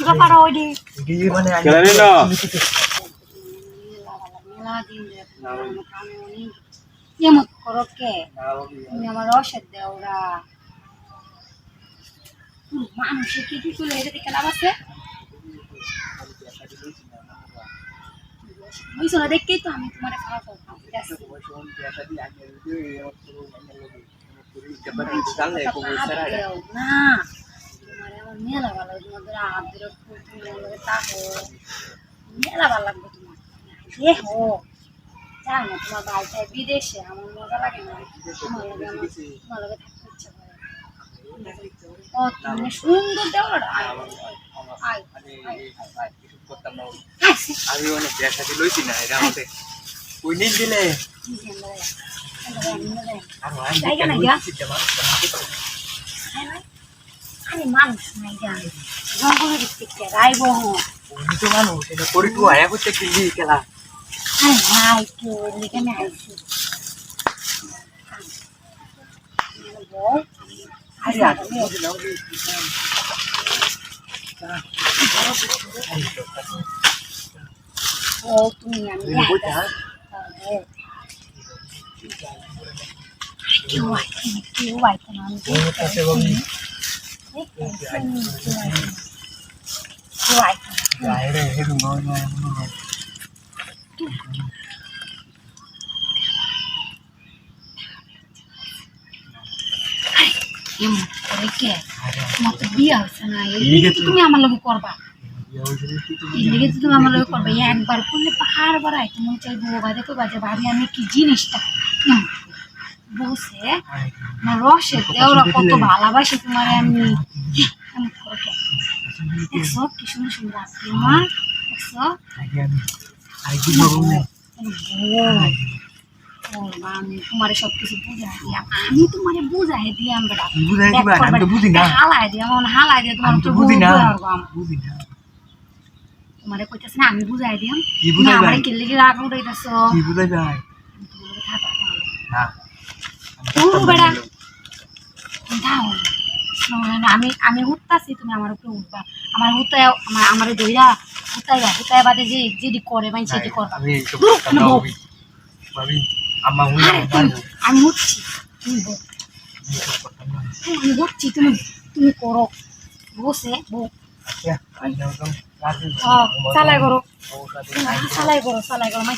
কিবা পারো ওই দি দিয়ে মানে কেন রে না? মেলা দিন এমত করো কে তুমি আমার রসের দেওরা মানুষের কি কি চলে এটা দেখে লাভ আছে বুঝছো না দেখতেই তো আমি তোমার খাওয়া করতাম ঠিক আছে জানলে একটা খুব হাত সারা দেও না তোমার আমার মেলা ভালো তোমাদের হাত ধরে তাকো মেলা ভালো লাগবে তোমার। এ হো জানো না তোমার বাড়িটা বিদেশে আমার মজা লাগে না? তোমার লগে আমার তোমার লগে থাকতে ইচ্ছা করে। ও তুমি সুন্দর না আয় আমি অনেক শাদি লইছি না এটা আমাদের ওই নিন দিলে জায়গা নাই গা দিতে পারো আরে মানুষ নাই জানি জঙ্গলের দিকে রাইব হ্যাঁ উনি তো মানুষ এটা করি তো আয়া করতে কিনবি খেলা আরে নাই তো এখানে আইছি বল আরে আগে ও তুমি আমি কেউ আইছে না কেউ আইছে না তুমি আমার লগে করবা এই লিগে তো তুমি আমার লগে করবা এই একবার করলে পাহাড় বাড়াই তুমি চাই বউ বাজে তো বাজে ভাবি আমি কি জিনিসটা বসে না রসে দেওরা কত ভালোবাসে তোমার আমি। এমন করে কে? দেখছ কি সুন্দর সুন্দর আছে মা? দেখছ? আমি তোমার সব কিছু বুঝাই দিলাম। আমি তোমার বুঝাই দিলাম বেটা। বুঝাই দিবা, আমি তো বুঝি না। হালাই দিলাম আমার হালাই দিয়ে তোমার বুঝি না। তোমার বুঝি না। কইতেছ না আমি বুঝাই দিলাম। আমার? কেলে কি রাগ উঠাইতেছ। কি বুঝাই না। বেড়া। আমি আমি উঠতাছি তুমি আমার উপরে উঠবা। আমার উঠায় আমার আমার দইরা উঠাইবা উঠাই বাদে যে যেটি করে মানে সেটি করবা আমি উঠছি আমি উঠছি তুমি তুমি করো। বসে বউ। রাতে ও চালাই করো। চালাই করো চালাই করো মাই